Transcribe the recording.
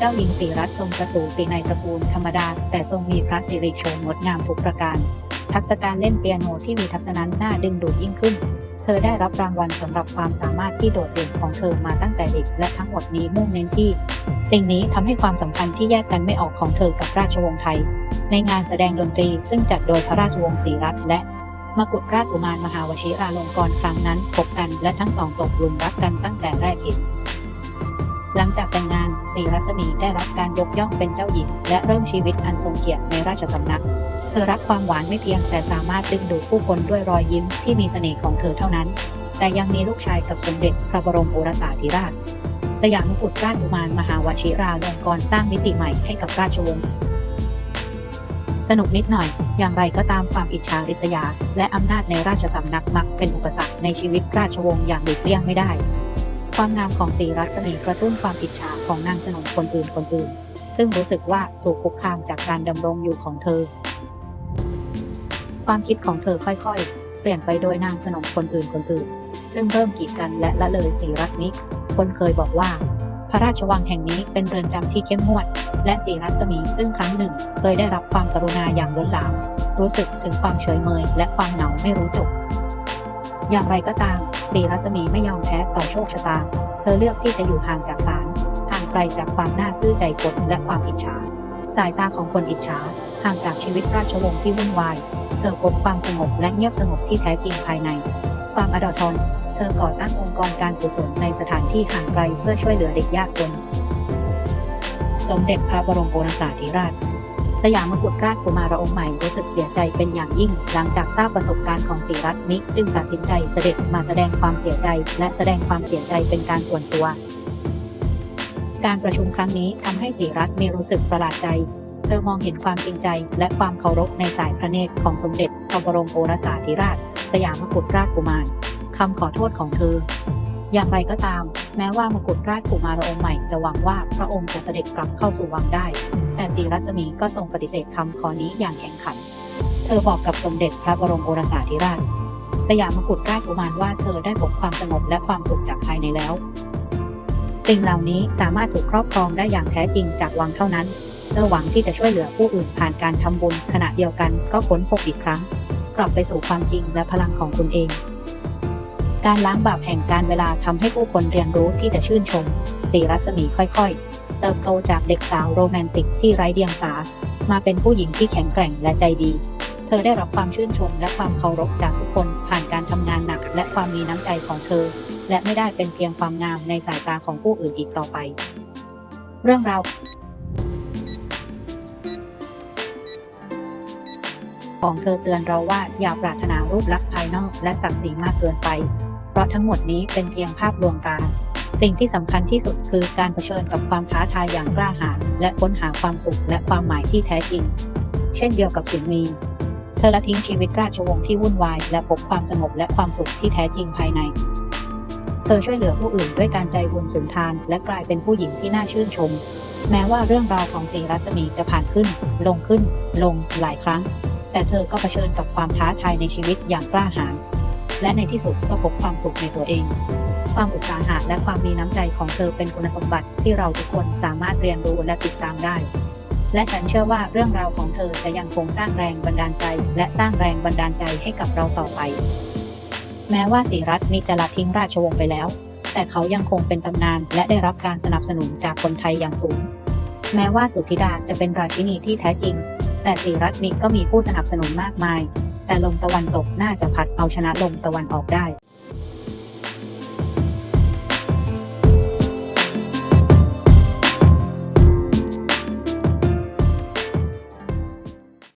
จ้าหญิงศรีรัตน์ทรงประสูติในตระกูลธรรมดา แต่ทรงมีพระสิริโฉมงดงามทุกประการ ทักษะการเล่นเปียโนที่มีทักษะนั้นน่าดึงดูดยิ่งขึ้น เธอได้รับรางวัลสำหรับความสามารถที่โดดเด่นของเธอมาตั้งแต่เด็กและทั้งหมดนี้มุ่งเน้นที่ สิ่งนี้ทำให้ความสัมพันธ์ที่แยกกันไม่ออกของเธอกับราชวงศ์ไทย ในงานแสดงดนตรีซึ่งจัดโดยพระราชวงศ์ศรีรัตน์และมกุฎราชกุมารมหาวชิราลงกรณ์ครั้งนั้นพบกันและทั้งสองตกหลุมรักกันตั้งแต่แรกเห็น หลังจากแต่งงานศรีรัศมีได้รับการยกย่องเป็นเจ้าหญิง และเริ่มชีวิตอันทรงเกียรติในราชสำนัก เธอรักความหวานไม่เพียงแต่สามารถดึงดูดผู้คนด้วยรอยยิ้มที่มีเสน่ห์ของเธอเท่านั้น แต่ยังมีลูกชายกับสมเด็จพระบรมโอรสาธิราช สยามกุฎราชกุมารมหาวชิราลงกรสร้างมิติใหม่ให้กับราชวงศ์สนุกนิดหน่อย อย่างไรก็ตามความอิจฉาริษยา และอำนาจในราชสำนักมักเป็นอุปสรรคในชีวิตราชวงศ์อย่างหลีกเลี่ยงไม่ได้ ความงามของศรีรัศมีกระตุ้นความอิจฉาของนางสนมคนอื่นคนอื่น ซึ่งรู้สึกว่าถูกคุกคามจากการดำรงอยู่ของเธอ ความคิดของเธอค่อยๆ เปลี่ยนไปโดยนางสนมคนอื่นคนอื่น ซึ่งเริ่มกีดกันและละเลยศรีรัตมิคนเคยบอกว่า พระราชวังแห่งนี้เป็นเรือนจำที่เข้มงวด และศรีรัศมีซึ่งครั้งหนึ่ง เคยได้รับความกรุณาอย่างล้นหลามรู้สึกถึงความเฉยเมยและความเหงาไม่รู้จบ อย่างไรก็ตามศรีรัศมีไม่ยอมแพ้ต่อโชคชะตา เธอเลือกที่จะอยู่ห่างจากศาลห่างไกลจากความน่าซื่อใจคนและความอิจฉา สายตาของคนอิจฉาห่างจากชีวิตราชวงศ์ที่วุ่นวาย เธอพบความสงบและเงียบสงบที่แท้จริงภายใน ความอดทนเธอก่อตั้งองค์กรการกุศลในสถานที่ห่างไกลเพื่อช่วยเหลือเด็กยากจน สมเด็จพระบรมโอรสาธิราช สยามกุฎราชกุมารองค์ใหม่รู้สึกเสียใจเป็นอย่างยิ่ง หลังจากทราบประสบการณ์ของศรีรัตน์มิจึงตัดสินใจเสด็จมาแสดงความเสียใจ และแสดงความเสียใจเป็นการส่วนตัว การประชุมครั้งนี้ทำให้ศรีรัตน์มีรู้สึกประหลาดใจ เธอมองเห็นความจริงใจ และความเคารพในสายพระเนตรของสมเด็จพระบรมโอรสาธิราช สยามกุฎราชกุมารคำขอโทษของเธอ อย่างไรก็ตาม แม้ว่ามกุฎราชกุมารองค์ใหม่จะหวังว่าพระองค์จะเสด็จกลับเข้าสู่วังได้ แต่ศรีรัศมีก็ทรงปฏิเสธคำขอนี้อย่างแข็งขัน เธอบอกกับสมเด็จพระบรมโอรสาธิราช สยามกุฎราชกุมารว่าเธอได้พบความสงบและความสุขจากภายในแล้ว สิ่งเหล่านี้สามารถถูกครอบครองได้อย่างแท้จริงจากวังเท่านั้นเธอหวังที่จะช่วยเหลือผู้อื่นผ่านการทำบุญขณะเดียวกันก็ค้นพบอีกครั้ง กลับไปสู่ความจริงและพลังของตนเอง การล้างบาปแห่งการเวลาทำให้ผู้คนเรียนรู้ที่จะชื่นชมสีรัศมีค่อยๆ เติบโตจากเด็กสาวโรแมนติกที่ไร้เดียงสา มาเป็นผู้หญิงที่แข็งแกร่งและใจดี เธอได้รับความชื่นชมและความเคารพจากทุกคนผ่านการทำงานหนักและความมีน้ำใจของเธอ และไม่ได้เป็นเพียงความงามในสายตาของผู้อื่นอีกต่อไป เรื่องราวของเธอเตือนเราว่าอย่าปรารถนารูปลักษณ์ภายนอกและศักดิ์ศรีมากเกินไป เพราะทั้งหมดนี้เป็นเพียงภาพลวงตา สิ่งที่สำคัญที่สุดคือการเผชิญกับความท้าทายอย่างกล้าหาญและค้นหาความสุขและความหมายที่แท้จริง เช่นเดียวกับสินมี เธอละทิ้งชีวิตราชวงศ์ที่วุ่นวายและพบความสงบและความสุขที่แท้จริงภายใน เธอช่วยเหลือผู้อื่นด้วยการใจบุญสุนทาน และกลายเป็นผู้หญิงที่น่าชื่นชม แม้ว่าเรื่องราวของศรีรัศมีจะผ่านขึ้น ลงขึ้น ลงหลายครั้ง แต่เธอก็เผชิญกับความท้าทายในชีวิตอย่างกล้าหาญ และในที่สุดก็พบความสุขในตัวเอง ความอุตสาหะและความมีน้ำใจของเธอเป็นคุณสมบัติที่เราทุกคนสามารถเรียนรู้และติดตามได้ และฉันเชื่อว่าเรื่องราวของเธอจะยังคงสร้างแรงบันดาลใจ และสร้างแรงบันดาลใจให้กับเราต่อไป แม้ว่าศรีรัตน์มิจะละทิ้งราชวงศ์ไปแล้ว แต่เขายังคงเป็นตำนานและได้รับการสนับสนุนจากคนไทยอย่างสูง แม้ว่าสุธิดาจะเป็นราชินีที่แท้จริง แต่ศรีรัตน์มิก็มีผู้สนับสนุนมากมาย แต่ลมตะวันตกน่าจะพัดเอาชนะลมตะวันออกได้